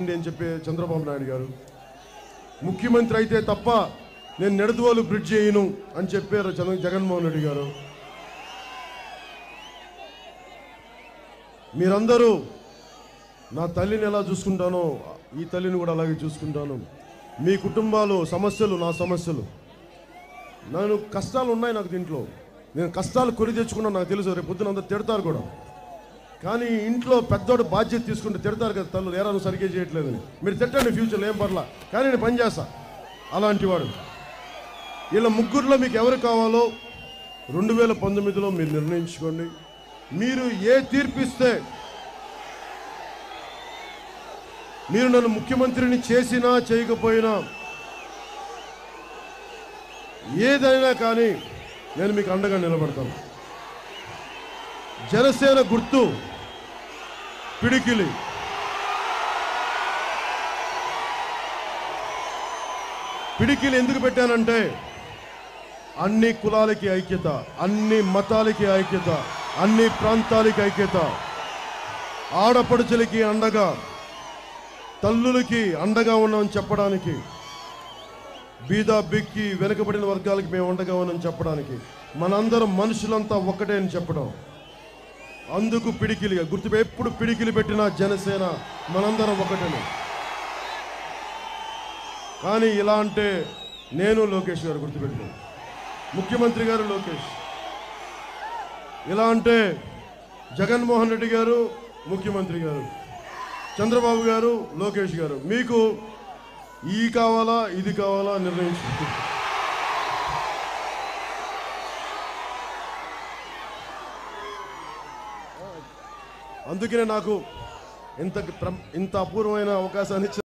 అని చెప్పే చంద్రబాబు నాయుడు గారు. ముఖ్యమంత్రి అయితే తప్ప నేను నెడదువాలు బ్రిడ్జ్ చేయను అని చెప్పారు చంద్ర జగన్మోహన్ రెడ్డి గారు. మీరందరూ నా తల్లిని ఎలా చూసుకుంటానో ఈ తల్లిని కూడా అలాగే చూసుకుంటాను. మీ కుటుంబాలు సమస్యలు నా సమస్యలు. నేను కష్టాలు ఉన్నాయి నాకు దీంట్లో. నేను కష్టాలు కొని తెచ్చుకున్నా నాకు తెలుసు రేపు పొద్దున అందరు తిడతారు కూడా. కానీ ఇంట్లో పెద్దోడు బాధ్యత తీసుకుంటే తిడతారు కదా తల్లు ఏరా సరిగ్గా చేయట్లేదని మీరు తిట్టండి ఫ్యూచర్లో ఏం పర్లా. కానీ నేను పని చేస్తా. అలాంటి వాడు. వీళ్ళ ముగ్గురులో మీకు ఎవరు కావాలో రెండు వేల పంతొమ్మిదిలో మీరు నిర్ణయించుకోండి. మీరు ఏ తీర్పిస్తే మీరు నన్ను ముఖ్యమంత్రిని చేసినా చేయకపోయినా ఏదైనా కానీ నేను మీకు అండగా నిలబడతాను. జనసేన గుర్తు. పిడికిలి. పిడికిలి ఎందుకు పెట్టానంటే అన్ని కులాలకి ఐక్యత అన్ని మతాలకి ఐక్యత అన్ని ప్రాంతాలకి ఐక్యత. ఆడపడుచులకి అండగా తల్లులకి అండగా ఉన్నామని చెప్పడానికి బీదా బిక్కి వెనుకబడిన వర్గాలకి మేము అండగా ఉన్నామని చెప్పడానికి మనందరం మనుషులంతా ఒక్కటే అని చెప్పడం. అందుకు పిడికిలిగా గుర్తు ఎప్పుడు పిడికిలి పెట్టిన జనసేన మనందరం ఒకటని కానీ ఇలా అంటే నేను లోకేష్ గారు గుర్తుపెట్టిన ముఖ్యమంత్రి గారు లోకేష్. ఇలా అంటే జగన్మోహన్ రెడ్డి గారు ముఖ్యమంత్రి గారు. చంద్రబాబు గారు లోకేష్ గారు. మీకు ఈ కావాలా ఇది కావాలా నిర్ణయించుకుంటారు అందుకనే నాకు ఇంత ఇంత అపూర్వమైన అవకాశాన్ని